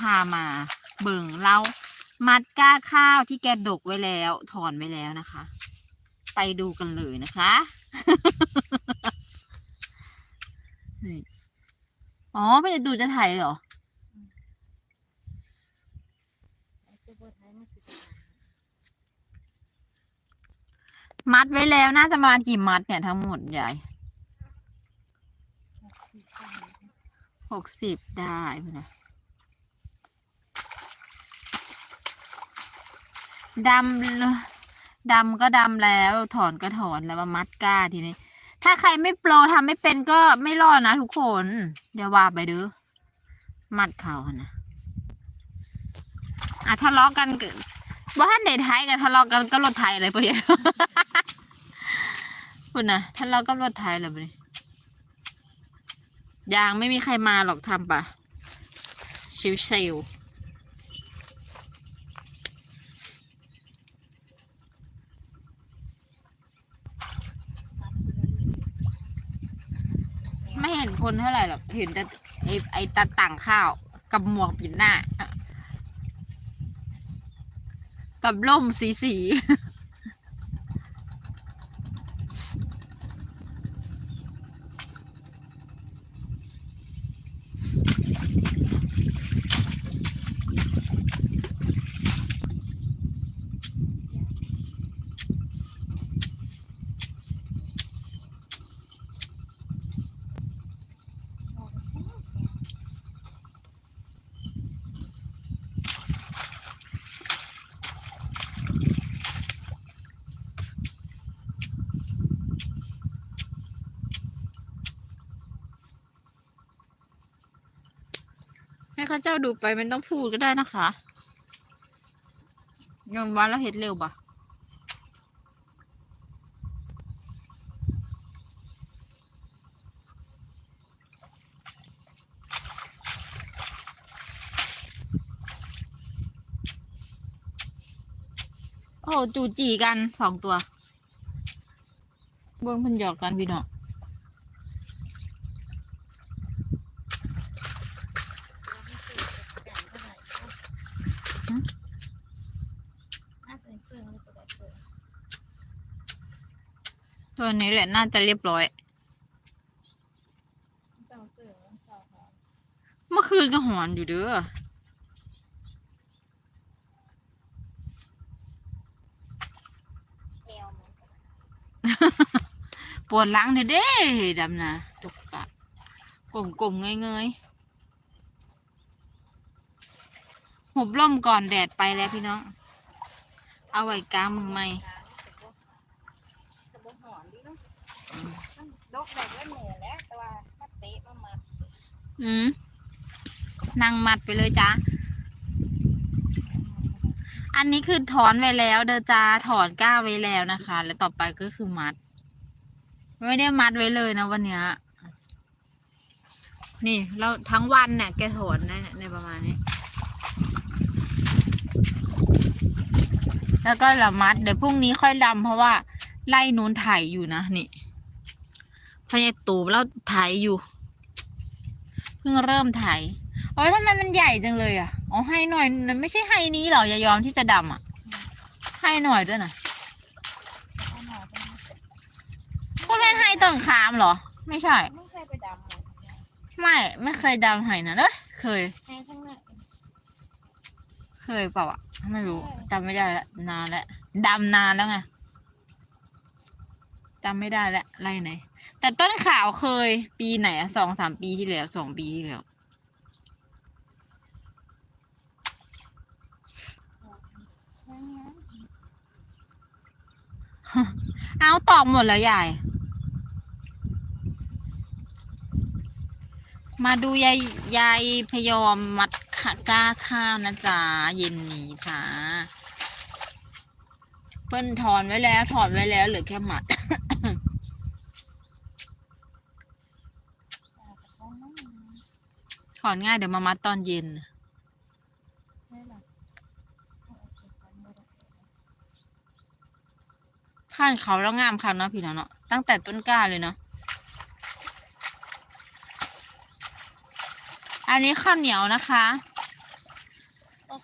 พามา เบิ่งเรามัดก้าข้าวที่แกดกไว้แล้ว ถอนไว้แล้วนะคะ ไปดูกันเลยนะคะนี่อ๋อไปดูจะถ่ายเหรอมัดไว้แล้วน่าจะประมาณกี่มัดเนี่ยทั้งหมดใหญ่หกสิบได้ไหมนะ ดำดำก็ดำแล้วถอนก็ถอนแล้วมามัดก้าทีนี้ ถ้าใครไม่โปรทำไม่เป็นก็ไม่รอดนะทุกคน เดี๋ยวว่าไปเด้อมัดเขาหนะอะทะเลาะกันเกิดว่าท่านเดทไทยกับทะเลาะกันก็รถไทยอะไรไปอย่างคุณนะทะเลาะกับรถไทยเลยไปยังไม่มีใครมาหรอกทำปะชิวชิ ไม่เห็นคนเท่าไหร่หรอกเห็นแต่ไอ้ไอ้ตาต่างข้าวกับหมวกปิดหน้า กับร่มสีสี ข้าเจ้าดูไปมันต้องพูดก็ได้นะคะยอมวันแล้วเห็ดเร็วปะโอ้จูจีกันสองตัว เบิ้งพันหยอกกันพี่น้อง ตัวนี้แหละน่าจะเรียบร้อย เมื่อคืนก็หอนอยู่เด้อปวดหลังเนี่ยเด้ดำนะตกกะกลมกลมๆเงยเงยๆ หุบล่มก่อนแดดไปแล้วพี่น้อง เอาไว้กลางมึงไหมดกได้ก็เหนื่อยแล้วแต่ว่าถ้าเตะมามาอืมนั่งมัดไปเลยจ้าอันนี้คือถอนไว้แล้ว เดอจ้าถอนก้าไว้แล้วนะคะ แล้วต่อไปก็คือมัด ไม่ได้มัดไว้เลยนะวันเนี้ยนี่เราทั้งวันเนี่ยแกถอนในในประมาณนี้ แล้วก็ละมัด เดี๋ยวพรุ่งนี้ค่อยดำเพราะว่าไล่นู้นไถอยู่นะนี่พญาตูบแล้วไถอยู่ เพิ่งเริ่มไถโอ้ยทำไมมันใหญ่จังเลยอะอ๋อให้หน่อยมันไม่ใช่ให้นี้หรออย่ายอมที่จะดำอะ ให้หน่อยด้วยนะเอาหน่อยไปนะพวกแม่นให้ต้นขามเหรอ ไม่ใช่ ไม่เคยไปดำเลยไม่ไม่เคยดำให้นะเอ้ยเคยให้ทั้งนั้นเคยเปล่าอะ ไม่รู้จำไม่ได้แล้วนานแล้วดำนานแล้วไงจำไม่ได้แล้วไรไหน แต่ต้นขาวเคย ปีไหนอะสองสามปีที่แล้วสองปีที่แล้วเอาตอกหมดแล้วยาย มาดูยายยายพยอมมัด ก้าข้าวนะจ๊ะเย็นนี้จ้าเพิ่นถอนไว้แล้วถอนไว้แล้วเหลือแค่หมัดถอนง่ายเดี๋ยวมามัดตอนเย็นไม่หรอกเอาแต่ของบ่ได้ข้างเขาแล้วงามค่ะเนาะพี่น้องเนาะตั้งแต่ต้นกล้าเลยเนาะอันนี้ข้าวเหนียวนะคะ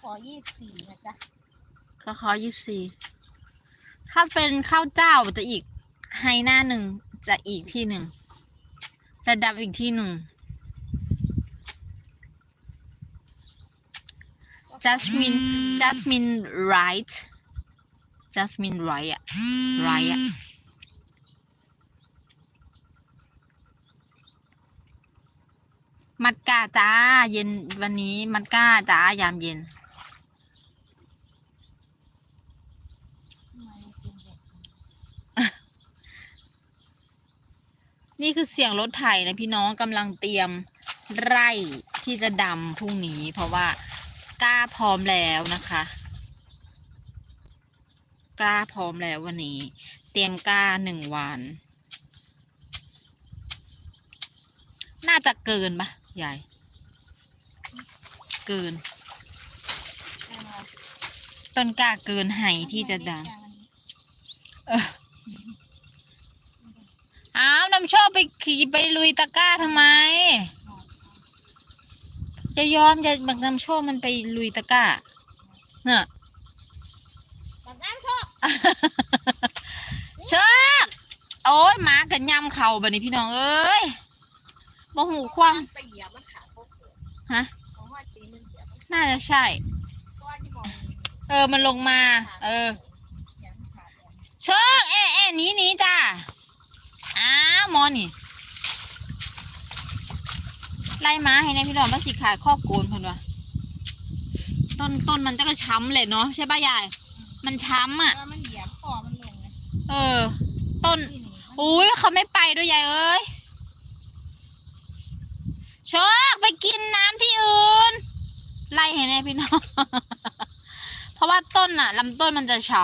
ขอยี่สิบสี่นะจ๊ะก็ขอยี่สิบสี่ถ้าเป็นข้าวเจ้าจะอีกไฮหน้าหนึ่งจะอีกที่หนึ่ง จะดับอีกที่หนึ่ง Jasmine Jasmine right Jasmine right อะ right อะ มัดก้าจ้า เย็นวันนี้มัดก้าจ้ายามเย็น นี่คือเสียงรถไถนะพี่น้องกำลังเตรียมไร่ที่จะดำพรุ่งนี้ เพราะว่ากล้าพร้อมแล้วนะคะกล้าพร้อมแล้ววันนี้ เตรียมกล้าหนึ่งวัน น่าจะเกินปะ ใหญ่ เกินอะไรต้นกล้าเกินไห่ที่จะดำเอออ้าวน้ำโชคไปขี่ไปลุยตะกร้าทำไม จะยอมจะบักน้ำโชคมันไปลุยตะกร้าเนี่ยแบบนั้นชอบเชิกโอ้ยหมากันยำเข่าบัดนี้พี่น้องเอ้ย บ่หูความ ไปเหยียบมันขาดพวกเกิดฮะ เพราะว่าตีมันเหยียบมันน่าจะใช่ก็ว่าจะมองเออ มันลงมา เออ เหยียบมันขาดเลยเชิกเอ๊ะเอ๊ะหนีหนีจ้าอ้าวหมอนี่ไล่ม้าให้แนะพี่น้องมันสิขาดข้อโกนเพิ่นว่าต้นต้นมันจะก็ช้ำเลยเนาะใช่ป่ะยาย มันช้ำอะว่ามันเหยียบคอมันลงไงเออ ต้น ที่หนึ่งมันอุ้ยเขาไม่ไปด้วยยายเอ้ย โชคไปกินน้ำที่อื่น ไล่ให้แน่พี่น้อง เพราะว่าต้นอะลำต้นมันจะช้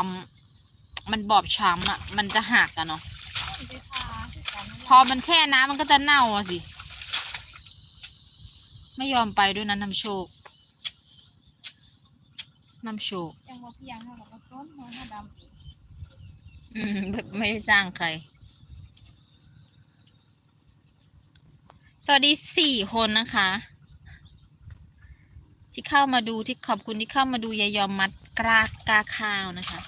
ำมันบอบช้ำอะมันจะหักอะเนาะต้นไปพาที่กันพอมันแช่น้ำมันก็จะเน่าอะสิ ไม่ยอมไปด้วยนะน้ำโชค น้ำโชคยังว่าเพียงเท่ากับต้นมันน่าดำอีกอืมไม่ไม่ได้จ้างใคร สวัสดีสี่คนนะคะ ที่เข้ามาดูที่ขอบคุณที่เข้ามาดูยายอมมัดกรากกาข้าวนะคะ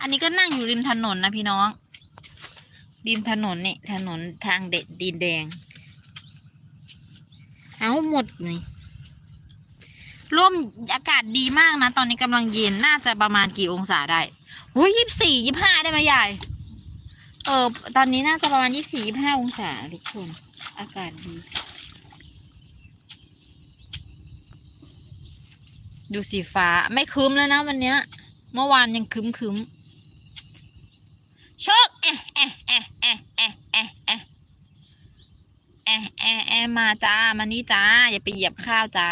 อันนี้ก็นั่งอยู่ริมถนนนะพี่น้อง ริมถนนนี่ถนนทางเด็ดดินแดง เอาหมดนี่ร่มอากาศดีมากนะ ตอนนี้กำลังเย็นน่าจะประมาณกี่องศาได้โอ้ยยี่สี่ยี่ห้าได้ไหมยาย เออตอนนี้น่าจะประมาณยี่สี่ยี่ห้าองศาทุกคน อากาศดี ดูสีฟ้าไม่ครึ้มแล้วนะวันเนี้ย เมื่อวานยังครึ้มครึ้มโชคเอะเอะเอะเอะเอะเอะเอะเอะเอะเอะมาจ้ามานี่จ้า อย่าไปเหยียบข้าวจ้า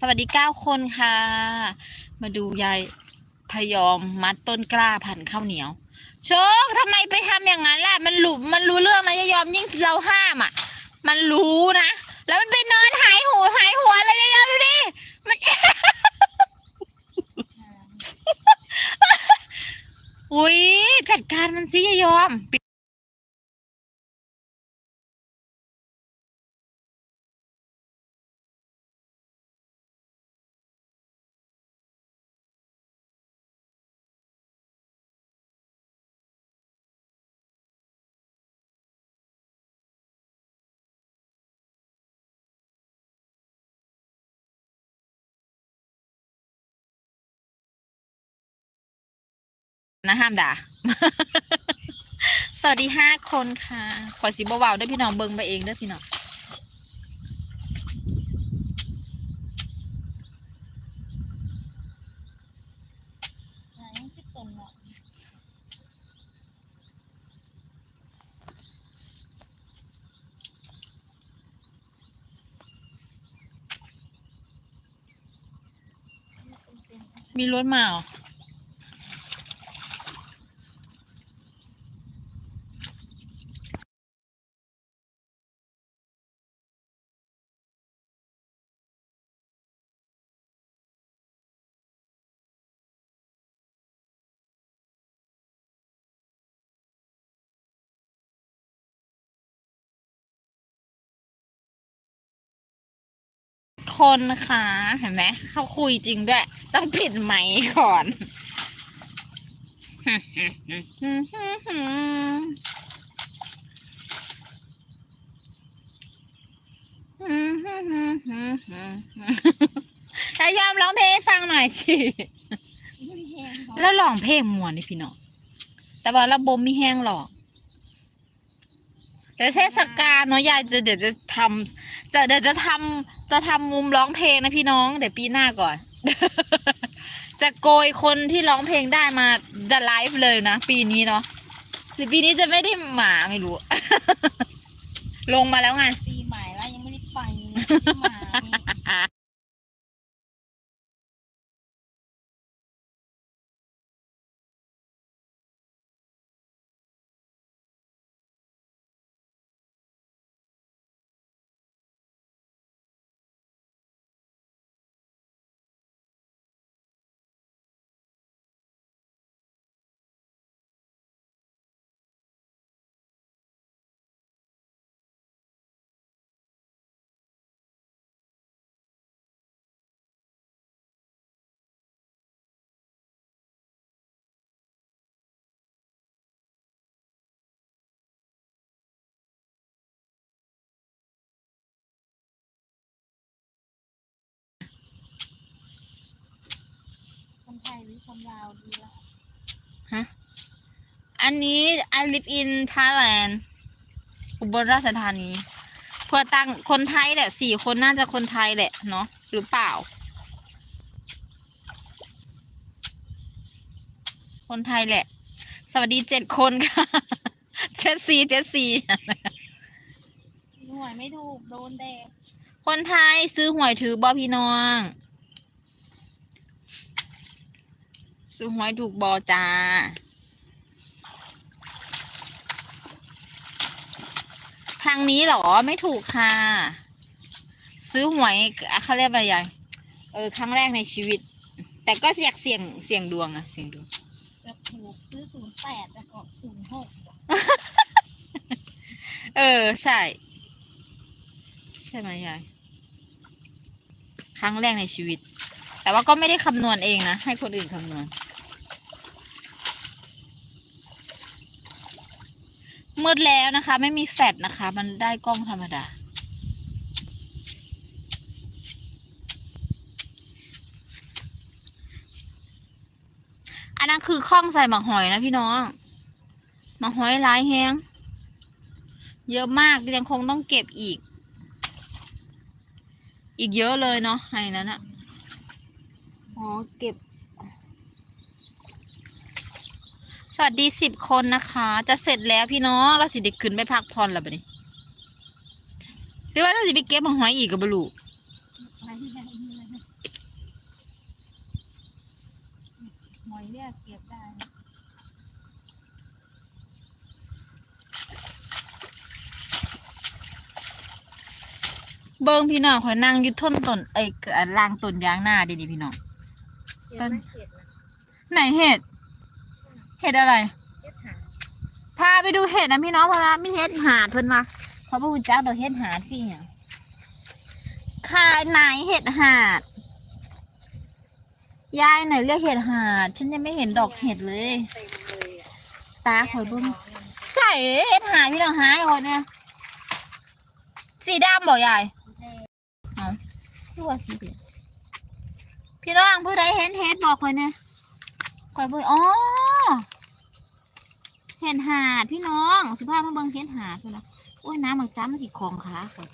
สวัสดีเก้าคนค่ะ มาดูยายพยอมมัดต้นกล้าพันข้าวเหนียว โชคทำไมไปทำอย่างนั้นล่ะ มันหลุมมันรู้เรื่องนะยายอมยิ่งเราห้ามอะ มันรู้นะ แล้วมันไปนอนหายหูหายหัวเลยยายอมดูดิ มัน อุ้ยจัดการมันสิยายยอม นะห้ามด่า สวัสดีห้าคนค่ะ ขอสีเบาๆด้วยพี่น้องเบิงไปเองเด้วยพี่น้องมีรถมาเหรอ คนนะคะเห็นไหมเขาคุยจริงด้วย ต้องปิดไมค์ก่อนแล้วยอมร้องเพลงให้ฟังหน่อยสิไม่แห้งเขาแล้วร้องเพลงมวนนี่พี่น้องแต่ว่าระบบไม่แห้งหรอก เดี๋ยวเทศกาลเนาะยายจะเดี๋ยวจะทำจะเดี๋ยวจะทำจะทำมุมร้องเพลงนะพี่น้องเดี๋ยวปีหน้าก่อน จะโกยคนที่ร้องเพลงได้มาจะไลฟ์เลยนะปีนี้เนาะหรือปีนี้จะไม่ได้หมาไม่รู้ ลงมาแล้วไงปีใหม่แล้วยังไม่ได้ไปที่มานี่คนไทยห คนลาวดีละอันนี้ I live in Thailand อุบลราชธานี เพื่อตั้งคนไทยแหละสี่คนน่าจะคนไทยแหละเนาะหรือเปล่า คนไทยแหละ สวัสดีเจ็ดคนค่ะเจ็ดสี่เจ็ดสี่หน่วยไม่ถูกโดนแดดคนไทยซื้อหวยถือบอพี่น้อง ซื้อหวยถูกบอจ้า ทางนี้เหรอไม่ถูกค่ะ ซื้อหวยอะเขาเรียกอะไรยายเออครั้งแรกในชีวิต แต่ก็อยากเสี่ยงเสี่ยงดวงอะเสี่ยงดวงเกือบถูกซื้อศูนย์แปดแต่ออกศูนย์หกเออใช่ ใช่ไหมยายครั้งแรกในชีวิต แต่ว่าก็ไม่ได้คำนวณเองนะ ให้คนอื่นคำนวณ มืดแล้วนะคะ ไม่มีแฟลชนะคะ มันได้กล้องธรรมดา อันนั้นคือข้องใส่หมักหอยนะพี่น้องหมักหอยหลายแฮงเยอะมากยังคงต้องเก็บอีก อีกเยอะเลยเนาะไอ้นั้นอะอ๋อเก็บ สวัสดีสิบคนนะคะ จะเสร็จแล้วพี่น้องเราสิเด็กขึ้นไปพักผ่อนแล้วบดนี้หรือว่าเราสิไปเก็บหอยอีกกับบลูไปที่ไหนนี่เลยนะหอยเนี่ยเก็บได้นะเบิ้งพี่น้องคอยนั่งอยุทนต้นไอ้ยอันล่างต้นยางหน้าดีนี่พี่น้องเก็บไม่เก็บนะไหนเห็ด เห็ดอะไรหาพาไปดูเห็ดนะพี่น้องเพราะว่ามีเห็ดหาดเพิ่นมาเพราะพระคุณเจ้าเราเห็ดหาดพี่อะขายไหนเห็ดหาด ยายไหนเรียกเห็ดหาด ฉันยังไม่เห็นดอกเห็ดเลย เต็มเลยอะตาคอยเบุ้งใส่เห็ดหาดพี่น้องหายคนเนี่ยสีดำบอกยายแดงคือว่าสีเดพี่น้องผู้ใดเห็นเห็ดบอกคอยเนี่ยคอยเบุ้งอ๋อ เห็ดหาดพี่น้องสุภาพมาเบิ่งเห็ดหาดพี่น้องโอ้ยน้ำมันจ้ำมันสิของขาคอย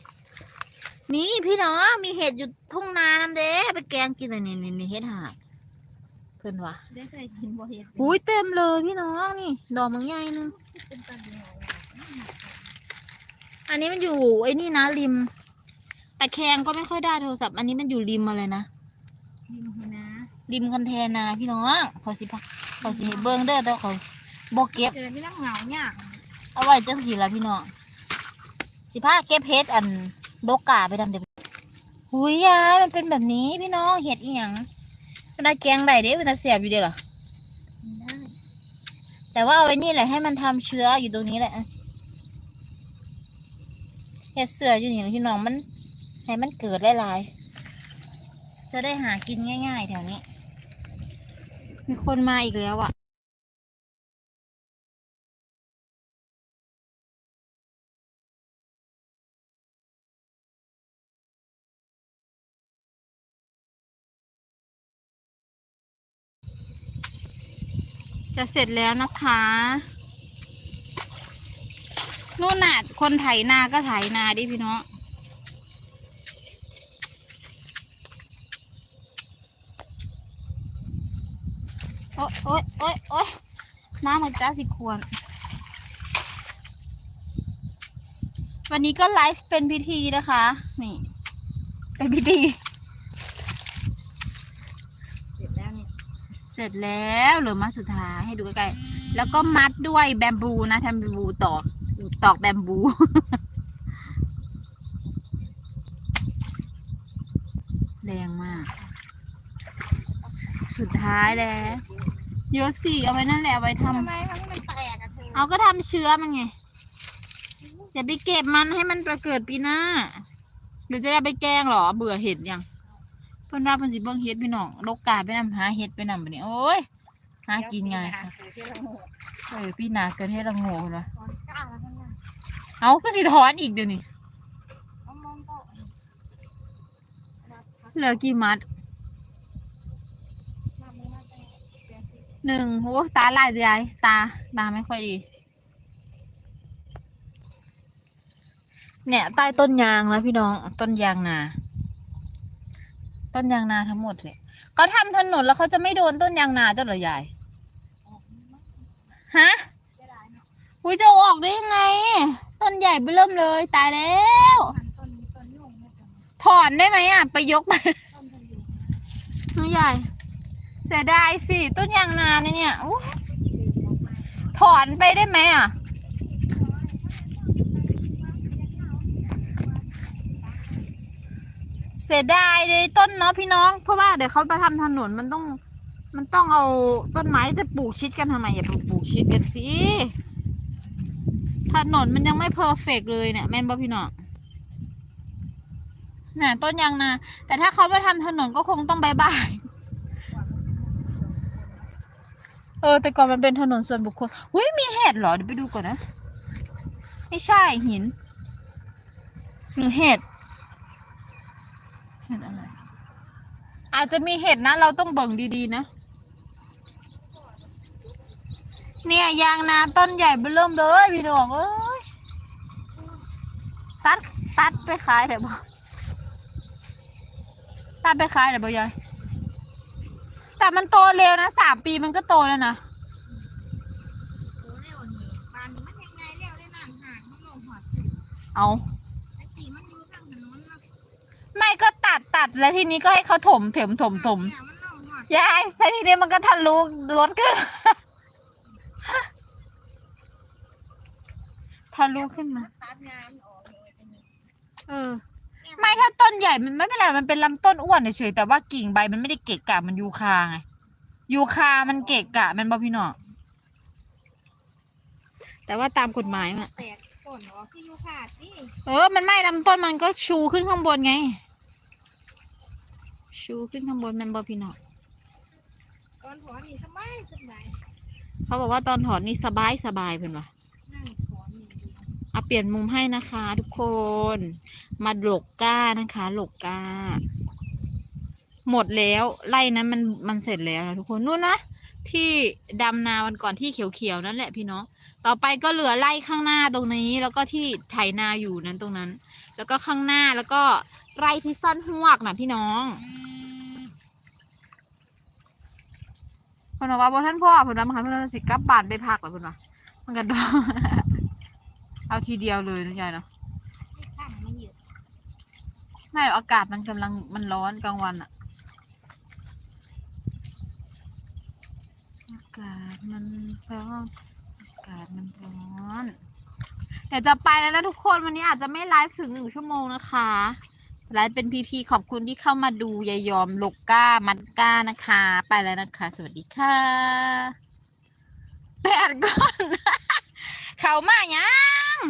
นี่พี่น้องมีเห็ดอยู่ทุ่งนาน้ำเด้ไปแกงกินเลยนี่นี่นี่เห็ดหาดเพิ่นว่าได้เคยกินบ่เห็ดอุ้ยเต็มเลยพี่น้องนี่ ดอกมันใหญ่นึงเป็นตะเลียวอันนี้มันอยู่ไอ้นี่นะริมแต่แคงก็ไม่ค่อยได้โทรศัพท์อันนี้มันอยู่ริมมาเลยนะริมหัวนะริมคันแทนนาพี่น้องเขาสิพัก เขาสิให้เบิ้งเด้อแต่เขาบอกเก็บ เจอไม่ต้องเหงาเนี่ยเอาไว้จังสีละพี่น้องสิพาเก็บเห็ดอันโดกกาไปดำเด็บหุยยายมันเป็นแบบนี้พี่น้องเห็ดอีหยังมันได้แกงได้เด้มันได้เสียบอยู่เด้อเหรอกินได้แต่ว่าเอาไว้นี่แหละให้มันทำเชื้ออยู่ตรงนี้แหละอะเห็ดเสืออยู่นี่แหละพี่น้องมันให้มันเกิดหลายๆจะได้หากินง่าย ๆ แถวนี้ มีคนมาอีกแล้วอะ จะเสร็จแล้วนะคะนู่นน่ะคนไถนาก็ไถนาดิพี่น้อง โอ๊ยโอ๊ยโอ๊ยโอ๊ยน้ำมันจ้าสิควร วันนี้ก็ไลฟ์เป็นพิธีนะคะ นี่ เป็นพิธี เสร็จแล้วนี่เสร็จแล้วเหลือมาสุดท้ายให้ดูใกล้ๆแล้วก็มัดด้วยแบมบูนะทำแบมบูตอกตอกแบมบู แรงมาก สุดท้ายแล้ว เยอะสิเอาไว้นั่นแหละเอาไว้ททำไมทำให้มันแตกอะเธอำเอาก็ทำเชื้อมันไงอย่าไปเก็บมันให้มันประเกิดปีหน้าหรือจะเอาไปแกล้งเหรอ เบื่อเห็ดยังเพิ่นว่าเพิ่นสิเบิ่งเห็ดพี่น้องโลกกาไปนำหาเห็ดไปนำบัดนี้โอ้ยหากินไงายค่ะ เดี๋ยวพี่หาซื้อที่ละโงกเออพี่นาเกิดให้ละโง่เหรอตอนกล้าแล้วข้างหน้าเอาก็สิถอนอีกเดี๋ยวนี้เอามองก็นับพักเหลือกี่มัด นับมือนับไปเปลี่ยนสี หนึ่งโอ้ตาลายยายตา ตาไม่ค่อยดี เนี่ย ใต้ต้นยางนะพี่น้อง ต้นยางนา ต้นยางนาทั้งหมดเลยเขาทำถนนแล้วเขาจะไม่โดนต้นยางนาเจ้าเหรอยายออกนี่มั้งฮะอุ้ยจะออกได้ยังไง ต้นใหญ่ไปเริ่มเลย ตายแล้ว ถอนได้ไหมอะ ไปยกไปต้นพยุงน้องใหญ่ เสียดายสิต้นยางนาเนี่ยเนี่ยอถอนไปได้ไหมอะ เสียดายเลยต้นเนาะพี่น้อง เพราะว่าเดี๋ยวเขาไปทำถนนมันต้อง มันต้องเอาต้นไม้จะปลูกชิดกันทำไมอย่าปลูกชิดกันสิถนนมันยังไม่เพอร์เฟกเลยเนี่ยแม่นบ่พี่น้องน่ะต้นยางนาแต่ถ้าเขามาทำถนนก็คงต้องบายบาย เออ แต่ก่อนมันเป็นถนนส่วนบุคคลหุ้ยมีเห็ดเหรอเดี๋ยวไปดูก่อนนะ ไม่ใช่หิน หรือเห็ดเห็ดอะไร อาจจะมีเห็ดนะ เราต้องเบิ่งดีๆนะ เนี่ยยางนาต้นใหญ่เบิ่มเลยพี่น้องเอ้ยตัดตัดไปขายเดี๋ยวบอกตัดไปขายเดี๋ยวบอกยาย แต่มันโตเร็วนะสามปีมันก็โตแล้วนะโอ้เร็วนี่ปานนี้มันยังไงเร็วได้นานห่างมันลงหัวสิเอาไอ้ตีมันอยู่ทางถนนนะไม่ก็ตัดตัดแล้วทีนี้ก็ให้เขาถมเถมถมถมเนี่ยมันลงหัวยายแล้วทีนี้มันก็ทะลุรถขึ้น ทะลุขึ้นมา ตัดงานออกเลยเป็น เออ ไม่ถ้าต้นใหญ่มันไม่เป็นไรมันเป็นลำต้นอ้วนเฉยๆแต่ว่ากิ่งใบมันไม่ได้เกะกะมันยูคาไงยูคามันเกะกะมันบอพี่น้องแต่ว่าตามกฎหมายมันแตกต้นออกที่อยู่ขาดนี่เออ มันไม่ลำต้นมันก็ชูขึ้นข้างบนไง ชูขึ้นข้างบนมันบอพี่น้องตอนหัวนี่สบายสบายเขาบอกว่าตอนถอนนี่สบายสบายเพื่อนวะนั่งถอนนี่ดี เปลี่ยนมุมให้นะคะทุกคน มาหลกก้านะคะหลกก้า หมดแล้วไล่นั้นมันมันเสร็จแล้วนะทุกคนนู่นนะที่ดำนาวันก่อนที่เขียวๆนั่นแหละพี่น้องต่อไปก็เหลือไล่ข้างหน้าตรงนี้ แล้วก็ที่ไถนาอยู่นั้นตรงนั้น แล้วก็ข้างหน้าแล้วก็ไร่ที่ซ่อนหวกนะพี่น้องคนบอกว่าบท่านพ่อคนนั้นมันเพื่อนสิกลับบ้านไปพักเหรอคุณวะมันกันดอง เอาทีเดียวเลยนะยายเนาะที่ข้างมันเยอะไม่อากาศมันกำลังมันร้อนกลางวันอะอากาศมันร้อนอากาศมันร้อนเดี๋ยวจะไปแล้วนะทุกคนวันนี้อาจจะไม่ไลฟ์ถึงหนึ่งชั่วโมงนะคะไลฟ์เป็นพีทีขอบคุณที่เข้ามาดูยายยอมลกก้ามันก้านะคะ ไปแล้วนะคะ สวัสดีค่ะแปดก่อน เขามายั ง